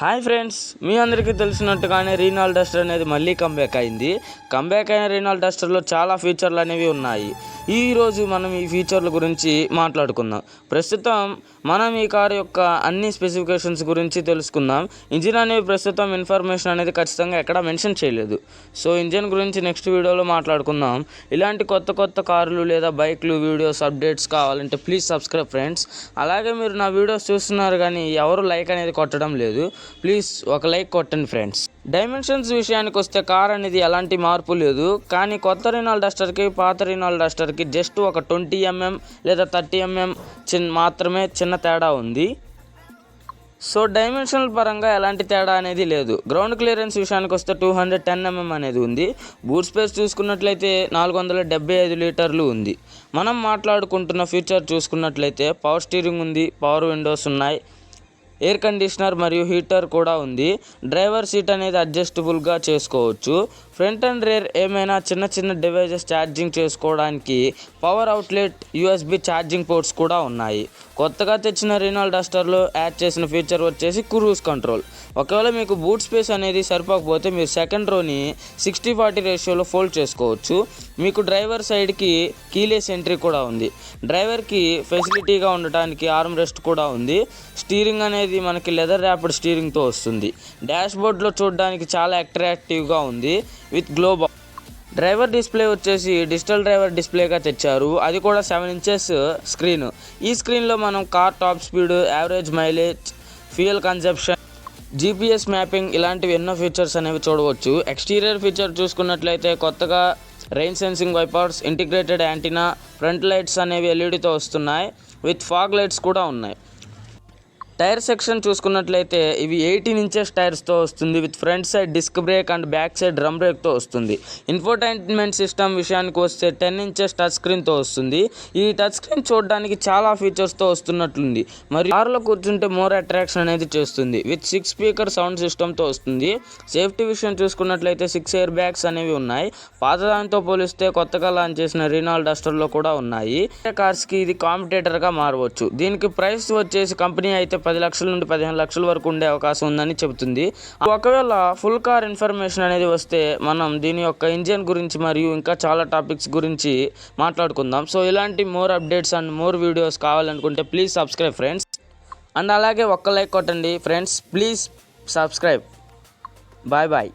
Hi friends మీ అందరికీ తెలిసినట్టుగానే renal Duster అనేది మళ్ళీ కంబ్యాక్ అయింది. కంబ్యాక్ అయిన రీనాల్ డస్టర్లో చాలా ఫీచర్లు అనేవి ఉన్నాయి. ఈరోజు మనం ఈ ఫీచర్ల గురించి మాట్లాడుకుందాం. ప్రస్తుతం మనం ఈ కారు యొక్క అన్ని స్పెసిఫికేషన్స్ గురించి తెలుసుకుందాం. ఇంజిన్ అనేది ప్రస్తుతం ఇన్ఫర్మేషన్ అనేది ఖచ్చితంగా ఎక్కడ మెన్షన్ చేయలేదు. సో ఇంజిన్ గురించి నెక్స్ట్ వీడియోలో మాట్లాడుకుందాం. ఇలాంటి కొత్త కొత్త కార్లు లేదా బైక్లు వీడియోస్ అప్డేట్స్ కావాలంటే ప్లీజ్ సబ్స్క్రైబ్ ఫ్రెండ్స్ అలాగే మీరు నా వీడియోస్ చూస్తున్నారు కానీ ఎవరు లైక్ అనేది కొట్టడం లేదు. ప్లీజ్ ఒక లైక్ కొట్టండి ఫ్రెండ్స్ డైమెన్షన్స్ విషయానికి వస్తే కార్ అనేది ఎలాంటి మార్పు లేదు. కానీ కొత్త రినాల్ డస్టర్కి పాత రినాల్ డస్టర్కి జస్ట్ ఒక ట్వంటీ ఎంఎం లేదా థర్టీ ఎంఎం చిన్న మాత్రమే చిన్న తేడా ఉంది. సో డైమెన్షనల్ పరంగా ఎలాంటి తేడా అనేది లేదు. గ్రౌండ్ క్లియరెన్స్ విషయానికి వస్తే టూ హండ్రెడ్ టెన్ ఎంఎం అనేది ఉంది. బూట్ స్పేస్ చూసుకున్నట్లయితే నాలుగు వందల డెబ్బై ఐదు లీటర్లు ఉంది. మనం మాట్లాడుకుంటున్న ఫీచర్ చూసుకున్నట్లయితే పవర్ స్టీరింగ్ ఉంది పవర్ విండోస్ ఉన్నాయి. ఎయిర్ కండిషనర్ మరియు హీటర్ కూడా ఉంది. డ్రైవర్ సీట్ అనేది అడ్జస్టబుల్గా చేసుకోవచ్చు. ఫ్రంట్ అండ్ రేర్ ఏమైనా చిన్న చిన్న డివైజెస్ ఛార్జింగ్ చేసుకోవడానికి power outlet USB charging ports కూడా ఉన్నాయి. కొత్తగా తెచ్చిన రీనాల్ డస్టర్లో యాడ్ చేసిన ఫీచర్ వచ్చేసి క్రూజ్ కంట్రోల్. ఒకవేళ మీకు బూట్ స్పేస్ అనేది సరిపోకపోతే మీరు సెకండ్ రోని సిక్స్టీ ఫార్టీ రేషియోలో ఫోల్డ్ చేసుకోవచ్చు. మీకు డ్రైవర్ సైడ్కి కీలెస్ ఎంట్రీ కూడా ఉంది. డ్రైవర్కి ఫెసిలిటీగా ఉండటానికి ఆర్మ్ రెస్ట్ కూడా ఉంది. స్టీరింగ్ అనేది మనకి లెదర్ ర్యాపిడ్ స్టీరింగ్తో వస్తుంది. డాష్ బోర్డ్లో చూడడానికి చాలా అట్రాక్టివ్గా ఉంది. With globe. డ్రైవర్ డిస్ప్లే వచ్చేసి డిజిటల్ డ్రైవర్ డిస్ప్లేగా తెచ్చారు. అది కూడా సెవెన్ ఇంచెస్ స్క్రీన్. ఈ స్క్రీన్లో మనం car top speed average mileage fuel consumption GPS mapping ఇలాంటివి ఎన్నో ఫీచర్స్ అనేవి చూడవచ్చు. ఎక్స్టీరియర్ ఫీచర్ చూసుకున్నట్లయితే కొత్తగా rain sensing wipers integrated antenna front lights అనేవి ఎల్ఈడితో వస్తున్నాయి. విత్ ఫాగ్ లైట్స్ కూడా ఉన్నాయి. టైర్ సెక్షన్ చూసుకున్నట్లయితే ఇవి ఎయిటీన్ ఇంచెస్ టైర్స్తో వస్తుంది with front side disc brake and back side drum బ్రేక్తో వస్తుంది. ఇన్ఫోటైన్మెంట్ సిస్టమ్ విషయానికి వస్తే టెన్ ఇంచెస్ టచ్ స్క్రీన్తో వస్తుంది. ఈ టచ్ స్క్రీన్ చూడడానికి చాలా ఫీచర్స్తో వస్తున్నట్లుంది. మరి కార్లో కూర్చుంటే మోర్ అట్రాక్షన్ అనేది చేస్తుంది. విత్ సిక్స్ స్పీకర్ సౌండ్ సిస్టమ్తో వస్తుంది. సేఫ్టీ విషయం చూసుకున్నట్లయితే సిక్స్ ఎయిర్ బ్యాగ్స్ అనేవి ఉన్నాయి. పాతదానితో పోలిస్తే కొత్తగా లాంచ్ చేసిన రీనాల్ డస్టర్లో కూడా ఉన్నాయి. కార్స్కి ఇది కాంపిటేటర్గా మారవచ్చు. దీనికి ప్రైస్ వచ్చేసి కంపెనీ అయితే పది లక్షల నుండి పదిహేను లక్షల వరకు ఉండే అవకాశం ఉందని చెబుతుంది. ఒకవేళ ఫుల్ కార్ ఇన్ఫర్మేషన్ అనేది వస్తే మనం దీని యొక్క ఇంజిన్ గురించి మరియు ఇంకా చాలా టాపిక్స్ గురించి మాట్లాడుకుందాం. సో ఇలాంటి more updates and more videos కావాలనుకుంటే ప్లీజ్ సబ్స్క్రైబ్ ఫ్రెండ్స్. అండ్ అలాగే ఒక్క లైక్ కొట్టండి. Friends please subscribe. Bye bye.